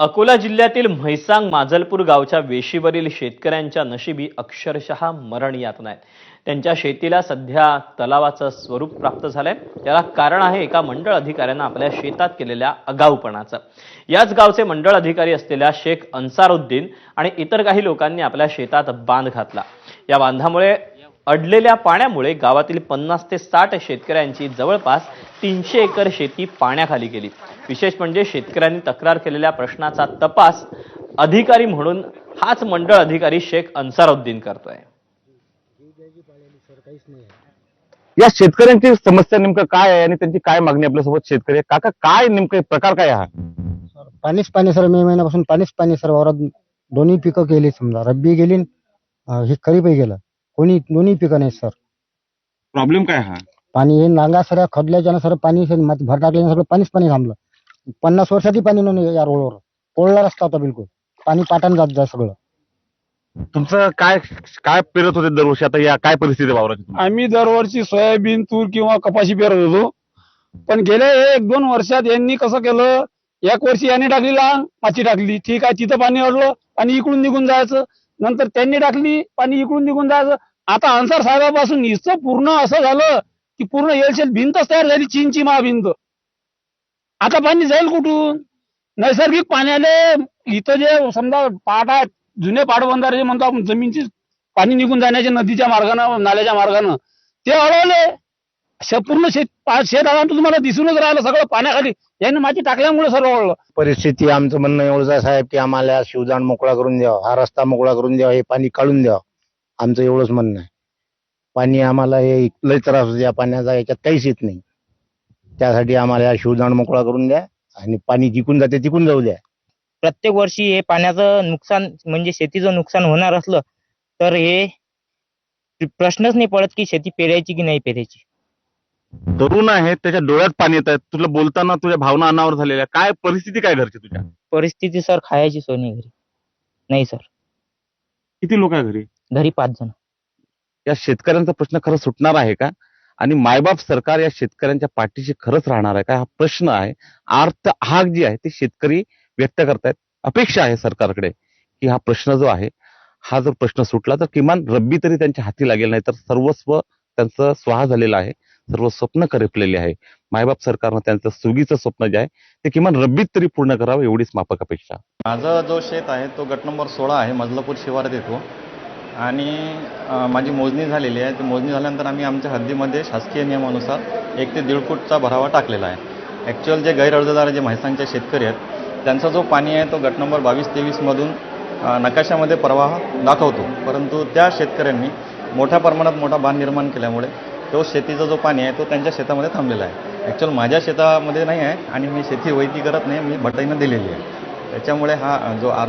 अकोला जिल्ह्यातील म्हैसांग माजलपूर गावच्या वेशीवरील शेतकऱ्यांच्या नशिबी अक्षरशः मरण यातना आहेत त्यांच्या शेतीला सध्या तलावाचं स्वरूप प्राप्त झालंय. त्याला कारण आहे एका मंडळ अधिकाऱ्यानं आपल्या शेतात केलेल्या अगाऊपणाचं. याच गावचे मंडळ अधिकारी असलेल्या शेख अन्सारुद्दीन आणि इतर काही लोकांनी आपल्या शेतात बांध घातला. या बांधामुळे अडलेल्या पाण्यामुळे गावातील पन्नास ते साठ शेतकऱ्यांची जवळपास तीनशे एकर शेती पाण्याखाली गेली. विशेष म्हणजे शेतकऱ्यांनी तक्रार केलेल्या प्रश्नाचा तपास अधिकारी म्हणून हाच मंडळ अधिकारी शेख अन्सारुद्दीन करतोय. या शेतकऱ्यांची समस्या नेमकं काय आहे आणि त्यांची काय मागणी आपल्यासोबत? शेतकरी आहे? काका काय नेमकं प्रकार काय आहे? हा सर पाणीच पाणी सर मे महिन्यापासून पाणीच पाणी सर वावरात दोन्ही पिकं गेली समजा. रब्बी गेली न, अं, हे खरीपही गेलं. कोणी दोन्ही पिकं नाही सर. प्रॉब्लेम काय हा? पाणी हे नांगा सर खदल्याच्यानं सर पाणी सर माती भर टाकल्यानं सगळं पाणीच पाणी थांबलं. पन्नास वर्षातही पाणी नव्हतं या रोडवर. कोळला रस्ता होता बिलकुल. पाणी पाटान जात जाय सगळं. तुमचं काय काय पेरत होते दरवर्षी? आता या काय परिस्थिती आहे वावराची तुमची? आम्ही दरवर्षी सोयाबीन तूर किंवा कपाशी पेरत होतो. पण गेल्या एक दोन वर्षात यांनी कसं केलं? एक वर्षी यांनी टाकली लहान माची टाकली. ठीक आहे तिथं पाणी अडलं आणि इकडून निघून जायचं. नंतर त्यांनी टाकली पाणी इकडून निघून जायचं. आता अन्सार साहेबापासून इथं पूर्ण असं झालं की पूर्ण येलशेल भिंतच तयार झाली चीनची महाभिंत. आता पाणी जाईल कुठून? नैसर्गिक पाण्याले इथं जे समजा पाट आहेत जुने पाटबंधारे जे म्हणतो आपण जमीनची पाणी निघून जाण्याचे नदीच्या मार्गानं नाल्याच्या मार्गानं ते अडवले. पूर्ण शेत शेत आला तुम्हाला दिसूनच राहिलं सगळं पाण्याखाली. याने माती टाकल्यामुळे सर्व ओळलं परिस्थिती आमचं म्हणणं एवढंच आहे साहेब की आम्हाला शिवजाण मोकळा करून द्यावा हा रस्ता मोकळा करून द्यावा हे पाणी काढून द्यावा. आमचं एवढंच म्हणणं आहे. पाणी आम्हाला हे लय त्रास होतो या पाण्याचा याच्यात काहीच येत नाही. त्यासाठी आम्हाला हा शिवदान मोकळा करून द्या आणि पाणी जिकून जाते तिकून जाऊ द्या. प्रत्येक वर्षी हे पाण्याचं नुकसान म्हणजे शेतीचं नुकसान होणार असलं तर हे प्रश्नच नाही पडत की शेती पेरायची की नाही पेरायची. तरुण आहे त्याच्या डोळ्यात पाणी येत. आहे तुला बोलताना तुझ्या भावना अनावर झालेल्या. काय परिस्थिती काय घरची तुझ्या? परिस्थिती सर खायची सोय नाही घरी. नाही सर. किती लोक आहे घरी? घरी पाच जण. या शेतकऱ्यांचा प्रश्न खरं सुटणार आहे का? आणि मायबाप सरकार या शेतकऱ्यांच्या पाठीशी खरंच राहणार आहे. का हा प्रश्न आहे. आर्थ हाक जी आहे ती शेतकरी व्यक्त करतायत. अपेक्षा आहे सरकारकडे की हा प्रश्न जो आहे हा जर प्रश्न सुटला तर किमान रब्बी तरी त्यांच्या हाती लागेल नाही तर सर्वस्व त्यांचं स्वाहा झालेलं आहे. सर्व स्वप्न करपलेले आहे. मायबाप सरकारनं त्यांचं सुगीचं स्वप्न जे आहे ते किमान रब्बीत तरी पूर्ण करावं एवढीच मापक अपेक्षा. माझा जो शेत आहे तो गट नंबर सोळा आहे मजलापूर शिवारात येतो. आणि माझी मोजणी झालेली आहे. ती मोजणी झाल्यानंतर आम्ही आमच्या हद्दीमध्ये शासकीय नियमानुसार एक ते दीड फूटचा भरावा टाकलेला आहे. ॲक्च्युअल जे गैरअर्जदार जे म्हैसांचे शेतकरी आहेत त्यांचा जो पाणी आहे तो गट नंबर बावीस तेवीसमधून नकाशामध्ये प्रवाह दाखवतो. परंतु त्या शेतकऱ्यांनी मोठ्या प्रमाणात मोठा बांध निर्माण केल्यामुळे तो शेतीचा जो पाणी आहे तो त्यांच्या शेतामध्ये थांबलेला आहे. ॲक्च्युअल माझ्या शेतामध्ये नाही आहे आणि मी शेती वैती करत नाही मी भटाईनं दिलेली आहे. त्याच्यामुळे हा जो आर